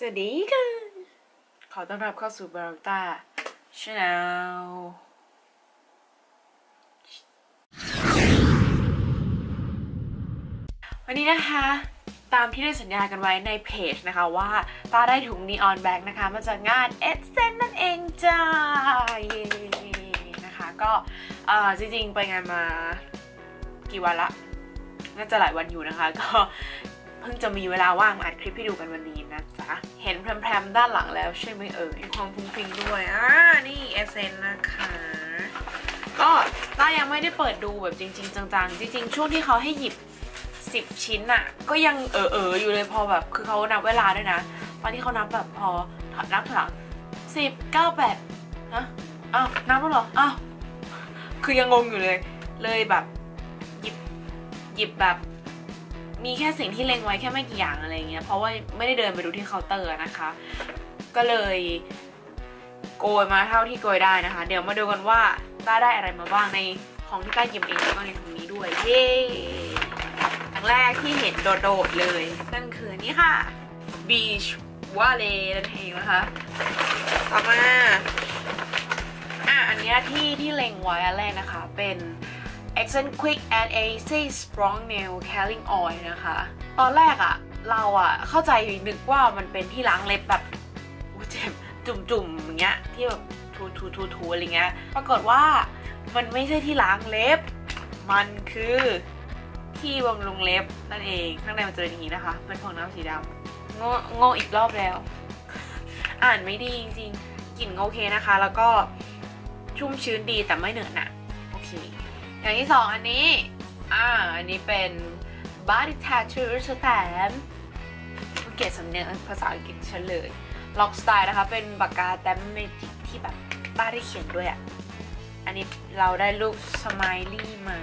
สวัสดีค่ะ ขอต้อนรับเข้าสู่บาร์ต้าชาแนลวันนี้นะคะ ตามที่ได้สัญญากันไว้ในเพจนะคะว่าตาได้ถุงนีออนแบ็กนะคะมาจากงานเอสเซนนั่นเองจ้าเย้นะคะก็จริงๆ ไปงานมากี่วันละน่าจะหลายวันอยู่นะคะ ก็ พิ่งจะมีเวลาว่างมาอัดคลิปให้ดูกันวันนี้นะจ๊ะ เห็นแพรมๆด้านหลังแล้วใช่ไหมเอ่ยมีความฟุ้งฟิ้งด้วย อ่า นี่เอเซนนะคะ ก็ต้ายังไม่ได้เปิดดูแบบจริง ๆ จังๆ จริง ๆ ช่วงที่เขาให้หยิบ 10 ชิ้นอะก็ยังเออเอออยู่เลยพอแบบ คือเขานับเวลาด้วยนะ ตอนที่เขานับแบบพอนับถอยหลังสิบเก้าแปดนะอ้าวนับแล้วเหรออ้าวคือยังงงอยู่เลย เลยแบบหยิบหยิบแบบ มีแค่สิ่งที่เล็งไว้แค่ไม่กี่อย่างอะไรเงี้ยเพราะว่าไม่ได้เดินไปดูที่เคาน์เตอร์นะคะ ก็เลยโกยมาเท่าที่โกยได้นะคะ เดี๋ยวมาดูกันว่าต้าได้อะไรมาบ้างในของที่ต้าหยิบเองแล้วก็ในถุงนี้ด้วยเย้ครั้งแรกที่เห็นโดดๆเลย นั่นคือนี่ค่ะ Beach w a l l e นั่นเองนะคะต่อมาอะอันนี้ที่ที่เล็งไว้อันแรกนะคะเป็น Accent Quick and Easy Strong Nail Caring Oil นะคะ ตอนแรกอะเราอะเข้าใจนึกว่ามันเป็นที่ล้างเล็บแบบอุ๊ยเจ็บจุ่มๆอย่างเงี้ยที่แบบทูทูทูทูอะไรเงี้ย ปรากฏว่ามันไม่ใช่ที่ล้างเล็บ มันคือที่บำรุงเล็บนั่นเอง ข้างในมันจะเป็นอย่างนี้นะคะ เป็นฟองน้ำสีดำโง่โง่อีกรอบแล้ว อ่านไม่ดีจริงๆกลิ่นโอเคนะคะ แล้วก็ชุ่มชื้นดีแต่ไม่เหนอะหนะโอเค อย่างที่สองอันนี้ อ่า อันนี้เป็น body tattoo stamp เกตสำเนียงภาษาอังกฤษเฉลย lock style นะคะ เป็นปากกาแต้มเมจิกที่แบบป้าได้เขียนด้วยอะ่ะ อันนี้เราได้รูปสไมลี่มา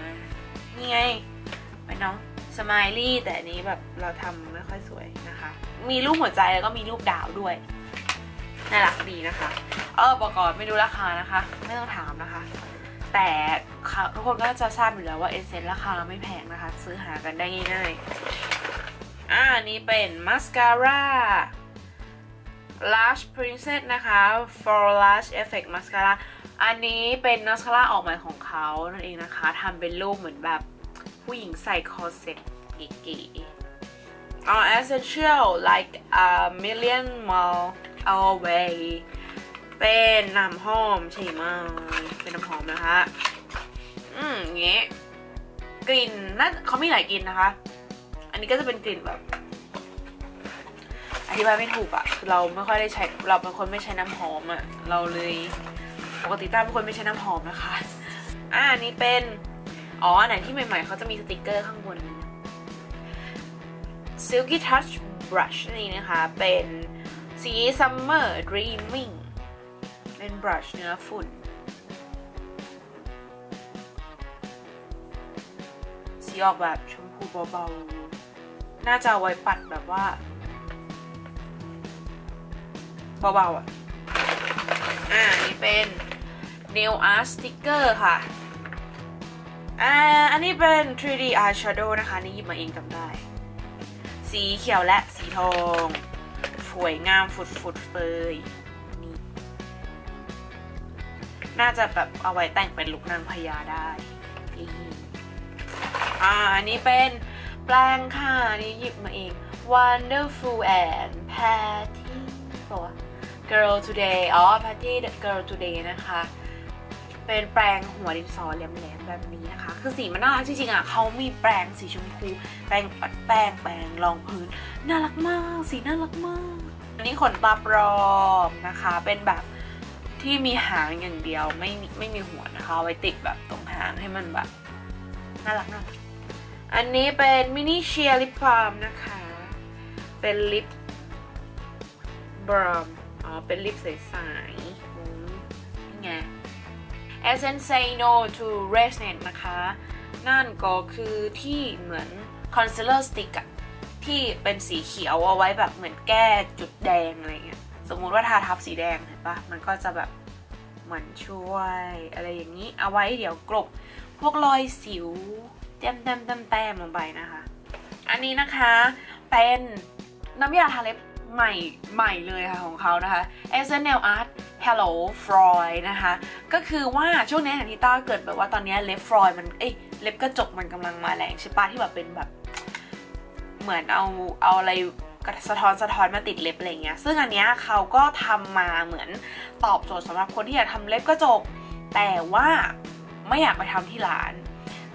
นี่ไงเป็นน้องสไมลี่แต่อันนี้แบบเราทำไม่ค่อยสวยนะคะ มีรูปหัวใจแล้วก็มีรูปดาวด้วยน่ารักดีนะคะ เออประกอบไม่ดูราคานะคะ ไม่ต้องถามนะคะ แต่ทุกคนก็จะทราบอยู่แล้วว่าเอเซนราคาไม่แพงนะคะ ซื้อหากันได้ง่ายๆอ่าอันนี้เป็นมาสคาร่า Lush Princess นะคะ For Lush Effect Mascara อันนี้เป็นมาสคาร่าออกใหม่ของเขานั่นเองนะคะทำเป็นรูปเหมือนแบบผู้หญิงใส่คอร์เซ็ตเก๋ๆอ๋อ Essential like a million mile away เป็นน้ำหอมใช่ไหมเป็นน้ำหอมนะคะ อืมอย่างเงี้ยกลิ่นน่าเขามีหลายกลิ่นนะคะ อันนี้ก็จะเป็นกลิ่นแบบ อธิบายไม่ถูกอะเราไม่ค่อยได้ใช้ เราเป็นคนไม่ใช้น้ำหอมอะเราเลยปกติต้าเป็นคนไม่ใช้น้ำหอมนะคะ อ่าอันนี้เป็น อ๋ออันไหนที่ใหม่ๆเขาจะมีสติกเกอร์ข้างบน Silky Touch Brush นี่นะคะ เป็นสี Summer Dreaming เป็นบรัชเนื้อฝุ่น สีออกแบบชมพูเบาๆ น่าจะาไว้ปัดแบบว่า เบาๆ อะ อ่า นี่เป็น nail art sticker ค่ะ อ่า อันนี้เป็น 3D eyeshadow นะคะ นี่หยิบมาเองจำได้ สีเขียวและสีทอง สวยงามฟุดๆเฟย น่าจะแบบเอาไว้แต่งเป็นลุคนางพญาได้อ่าอันนี้เป็นแปลงค่ะอันนี้หยิบมาเอง Wonderful and Patty ตัว Girl Today อ๋อ Patty Girl Today นะคะ เป็นแปรงหัวดินสอแหลมๆแบบนี้นะคะ คือสีมันน่ารักจริงๆอะเขามีแปรงสีชมพู แปรงปัดแป้งแปรงรองพื้น น่ารักมาก สีน่ารักมาก อันนี้ขนตาปลอมนะคะ เป็นแบบ ที่มีหางอย่างเดียวไม่ไม่มีหัวนะคะเอาไว้ติดแบบตรงหางให้มันแบบน่ารักน่ารักอันนี้เป็นมินิเชียร์ลิปบาล์มนะคะ เป็นลิปบาล์มอ๋อ เป็นลิปใสๆนี่ไง Essence Say No to r e s n a t นะคะ นั่นก็คือที่เหมือน concealer stick อะที่เป็นสีเขียวเอาไว้แบบเหมือนแก้จุดแดงอะไรเงี้ย สมมุติว่าทาทับสีแดงเห็นปะมันก็จะแบบเหมือนช่วยอะไรอย่างนี้ เอาไว้เดี๋ยวกลบพวกรอยสิวแต้มแต้มแต้มแต้มลงไปนะคะ อันนี้นะคะเป็นน้ำยาทาเล็บใหม่ใหม่เลยค่ะของเขานะคะ Essence Nail Art Hello Freud นะคะ ก็คือว่าช่วงนี้อย่างที่ต้าเกิดแบบว่าตอนนี้เล็บฟรอยมันเอ้ยเล็บกระจกมันกำลังมาแรงใช่ปะที่แบบเป็นแบบ เหมือนเอาเอาอะไร สะท้อนสะท้อนมาติดเล็บอะไรเงี้ยซึ่งอันเนี้ยเขาก็ทำมาเหมือนตอบโจทย์สำหรับคนที่อยากทำเล็บกระจก แต่ว่าไม่อยากไปทำที่ร้าน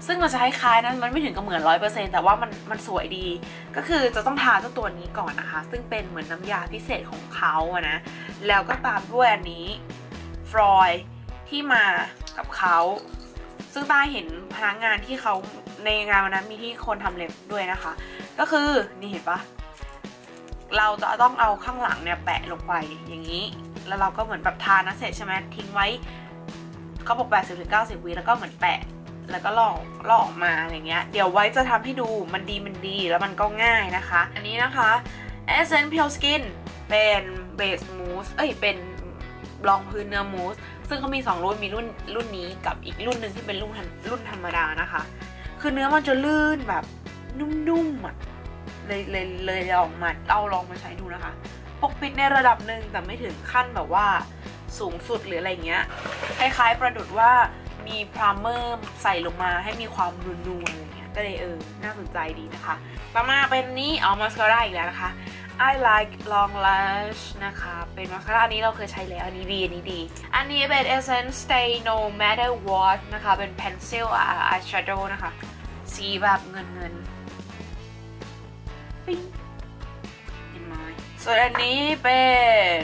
ซึ่งมันจะคล้ายๆนะมันไม่ถึงกับเหมือนร้อยเปอร์เซ็นแต่ว่ามันมันสวยดี ก็คือจะต้องทาเจ้าตัวนี้ก่อนนะคะ ซึ่งเป็นเหมือนน้ำยาพิเศษของเขาอะนะแล้วก็ตามด้วยอันนี้ฟรอยที่มากับเขาซึ่งต้าเห็นพนักงานที่เขาในงานวันนั้นมีที่คนทำเล็บด้วยนะคะ ก็คือนี่เห็นปะ เราจะต้องเอาข้างหลังเนี่ยแปะลงไปอย่างนี้ แล้วเราก็เหมือนแบบทานะเสร็จใช่ไหมทิ้งไว้เขาบอก 80ถึง90 วิแล้วก็เหมือนแปะ แล้วก็ลอกลอกออกมาอะไรเงี้ย เดี๋ยวไว้จะทำให้ดูมันดีมันดีแล้วมันก็ง่ายนะคะ อันนี้นะคะ Essence Pure Skin เป็นเบสมูสเอ้ยเป็นรองพื้นเนื้อมูสซึ่งเขามี 2 รุ่นมีรุ่นรุ่นนี้กับอีกรุ่นหนึ่งที่เป็นรุ่นรุ่นธรรมดานะคะ คือเนื้อมันจะลื่นแบบนุ่มๆอะ เลยเลยเลยลองมาเอาลองมาใช้ดูนะคะปกปิดในระดับหนึ่งแต่ไม่ถึงขั้นแบบว่าสูงสุดหรืออะไรเงี้ยคล้ายๆประดุดว่ามีพรามเมอร์ใส่ลงมาให้มีความนูนๆอะไรเงี้ยก็เลยเออ น่าสนใจดีนะคะ ต่อมาเป็นนี้เอามาสคาร่าอีกแล้วนะคะ I like long lash นะคะ เป็นมาสคาร่าอันนี้เราเคยใช้แล้ว อันนี้ดี อันนี้ดี อันนี้เป็น Essence Stay No Matter What นะคะ เป็น pencil eyeshadow นะคะ สีแบบเงินเงิน ปิ๊งเห็นไหมส่วนอันนี้เป็น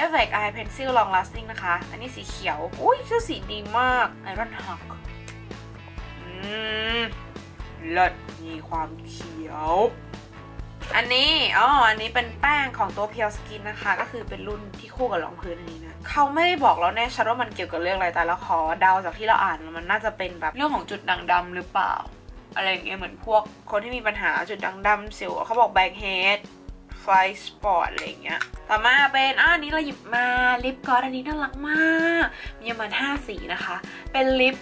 Effect Eye Pencil Long Lasting นะคะ อันนี้สีเขียว อุ้ยชื่อสีดีมาก Iron Hawk อืมเลิศมีความเขียว อันนี้ อ๋อ อันนี้เป็นแป้งของตัว Pure Skin นะคะ ก็คือเป็นรุ่นที่คู่กับรองพื้นอันนี้นะ เขาไม่ได้บอกเราแน่ชัดว่ามันเกี่ยวกับเรื่องอะไร แต่เราขอเดาจากที่เราอ่านมันน่าจะเป็นแบบเรื่องของจุดด่างดำหรือเปล่า อะไรอย่างเงี้ยเหมือนพวกคนที่มีปัญหาจุดด่างดำสิวเขาบอกแบ็คเฮดไฟสปอร์ตอะไรอย่างเงี้ย ต่อมาเป็นอ่านี้เราหยิบมาลิปกอสอันนี้น่ารักมาก มีประมาณ5สีนะคะ เป็นลิป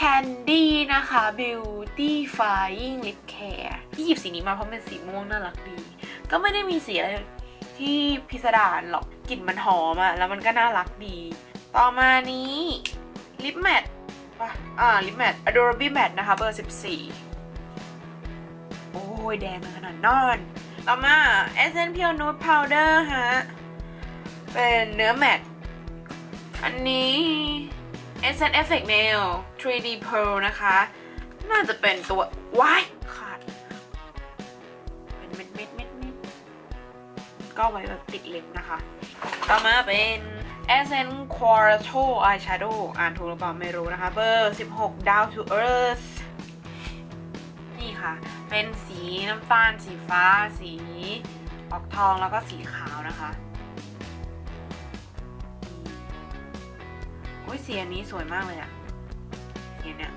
Candy นะคะ Beautifying Lip Care ที่หยิบสีนี้มาเพราะเป็นสีม่วงน่ารักดี ก็ไม่ได้มีสีอะไรที่พิสดารหรอก กลิ่นมันหอมอะแล้วมันก็น่ารักดี ต่อมานี้ลิปแมท ป่ะ อ่าลิปแมท Adorable Matte นะคะ เบอร์ 14 โอ้ย แดงมาขนาดนอน ต่อมา Essence Pure Nude Powder ฮะ เป็นเนื้อแมท อันนี้ Essence Effect Nail 3D Pearl นะคะ น่าจะเป็นตัววายขาด เป็นเม็ดเม็ดเม็ดเม็ดก็ไว้แบบติดเล็บนะคะ ต่อมาเป็น Essence Quarto Eyeshadow อ่านถูกหรือเปล่าไม่รู้นะคะ เบอร์ 16 Down to Earth นี่ค่ะ เป็นสีน้ำตาล สีฟ้า สีออกทองแล้วก็สีขาวนะคะอุ้ยสีอันนี้สวยมากเลยอะสีเนี้ย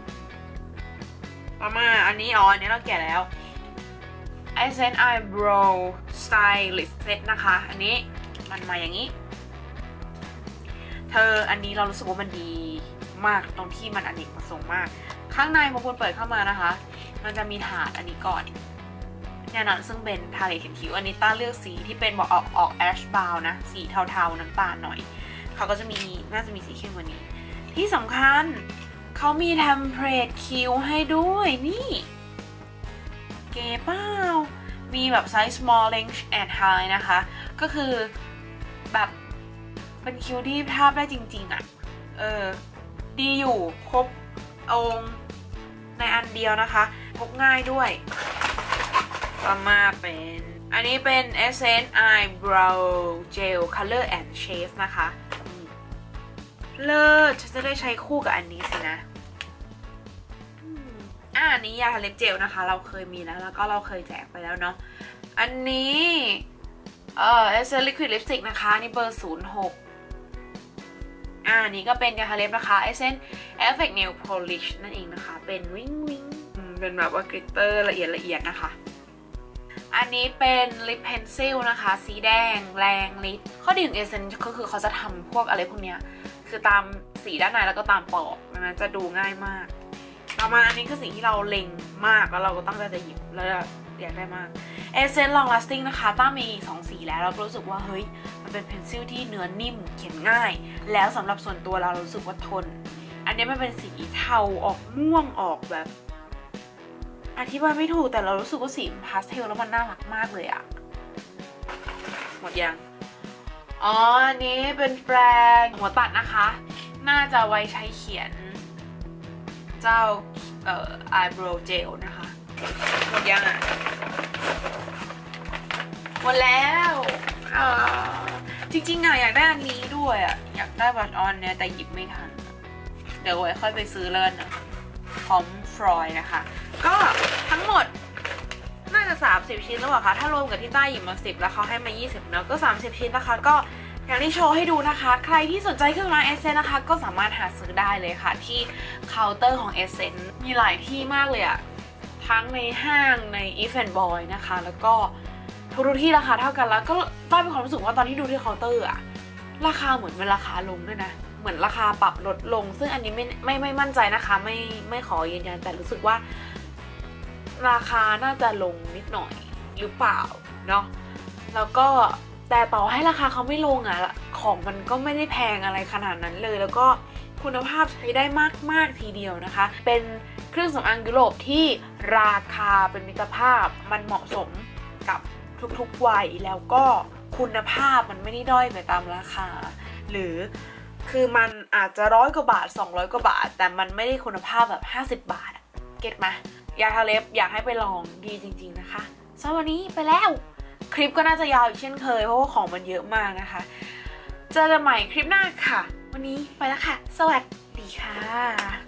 ต่อมาอันนี้อ๋ออันนี้เราแกะแล้ว Essence Eyebrow Stylist Set นะคะ อันนี้มันมาอย่างนี้ เธออันนี้เรารู้สึกว่ามันดีมากตรงที่มันอเนกประสงค์มาก ข้างในพอคุณเปิดเข้ามานะคะ มันจะมีถาดอันนี้ก่อนเนี่ยนะซึ่งเป็นทาเลเขียนคิ้วอันนี้ต้าเลือกสีที่เป็นบอกออกออกแอชบาวนะ สีเทาๆน้ำตาลหน่อย เขาก็จะมีน่าจะมีสีเข้มกว่านี้ ที่สำคัญเขามีเทมเพลตคิ้วให้ด้วยนี่เก๋เปล่ามีแบบไซส์ small length and high นะคะ ก็คือแบบ เป็นคิ้วที่ทาบได้จริง ๆอะ่ะ เออ ดีอยู่ครบองค์ในอันเดียวนะคะ พกง่ายด้วยต่อมาเป็น อันนี้เป็น Essence Eyebrow Gel Color and Shape นะคะ เลิศฉันจะได้ใช้คู่กับอันนี้สินะอ่าอันนี้ยาทาเล็บเจลนะคะ เราเคยมีแล้ว แล้วก็เราเคยแจกไปแล้วเนาะ อันนี้ เอ่อ Essence Liquid Lipstick นะคะ นี่เบอร์ 06 อ่านี่ก็เป็นยาทาเล็บนะคะ Essence Effect Nail Polish นั่นเองนะคะ เป็นวิงวิงเป็นแบบว่ากริตเตอร์ละเอียดละเอียดนะคะ อันนี้เป็นลิปเพนซิลนะคะ สีแดงแรงลิปข้อดีของเอเซนก็คือเขาจะทำพวกอะไรพวกเนี้ย คือตามสีด้านในแล้วก็ตามปอกนั้นจะดูง่ายมากต่อมาอันนี้คือสิ่งที่เราเล็งมากแล้วเราก็ตั้งใจจะหยิบแล้วอยากได้มาก Essence Long Lasting นะคะต้ามี 2 สีแล้วเรารู้สึกว่าเฮ้ย มันเป็นเพนซิลที่เนื้อนิ่มเขียนง่าย แล้วสำหรับส่วนตัวเรารู้สึกว่าทน อันนี้มันเป็นสีเทาออกม่วงออกแบบอธิบายไม่ถูกแต่เรารู้สึกว่าสีพาสเทลแล้วมันน่ารักมากเลยอะหมดยังอ๋ออันนี้เป็นแปรงหัวตัดนะคะ น่าจะไว้ใช้เขียน เจ้าเอ่อ eyebrow gel นะคะ หมดยังอะหมดแล้วอ่า จริงๆอะอยากได้อันนี้ด้วยอะอยากได้บัตออนเนี่ยแต่หยิบไม่ทัน เดี๋ยวไว้ค่อยไปซื้อเลิศนะพร้อมฟรอยนะคะ ก็ทั้งหมดน่าจะ 30 ชิ้นแล้วอะคะถ้ารวมกับที่ใต้หยิบมา10 แล้วเขาให้มา 20เนอะก็ 30 ชิ้นนะคะ ก็อย่างที่โชว์ให้ดูนะคะ ใครที่สนใจเครื่องรางเอเซนนะคะ ก็สามารถหาซื้อได้เลยค่ะ ที่เคาน์เตอร์ของเอเซนมีหลายที่มากเลยอะทั้งในห้างในอีเฟนบอยนะคะ แล้วก็ ทุกที่ราคาเท่ากันแล้ว ก็ต้อยมีความรู้สึกว่าตอนที่ดูที่เคาน์เตอร์อะราคาเหมือนเป็นราคาลงด้วยนะ เหมือนราคาปรับลดลง ซึ่งอันนี้ไม่ไม่ไม่มั่นใจนะคะ ไม่ไม่ขอยืนยันแต่รู้สึกว่า ราคาน่าจะลงนิดหน่อยหรือเปล่าเนาะแล้วก็แต่ต่อให้ราคาเขาไม่ลงอะ่ะของมันก็ไม่ได้แพงอะไรขนาดนั้นเลย แล้วก็คุณภาพใช้ได้มาก ๆ ทีเดียวนะคะ เป็นเครื่องสำอางยุโรปที่ราคาเป็นมิตรภาพมันเหมาะสมกับ ทุกๆวัยแล้วก็คุณภาพมันไม่ได้ด้อยไปตามราคา หรือคือมันอาจจะร้อยกว่าบาท 200 กว่าบาท แต่มันไม่ได้คุณภาพแบบ 50 บาทเก็ตไหมยาทาเล็บอยากให้ไปลองดีจริง ๆนะคะสำหรับวันนี้ไปแล้ว คลิปก็น่าจะยาวอีกเช่นเคย เพราะว่าของมันเยอะมากนะคะ เจอกันใหม่คลิปหน้าค่ะ วันนี้ไปแล้วค่ะ สวัสดีค่ะ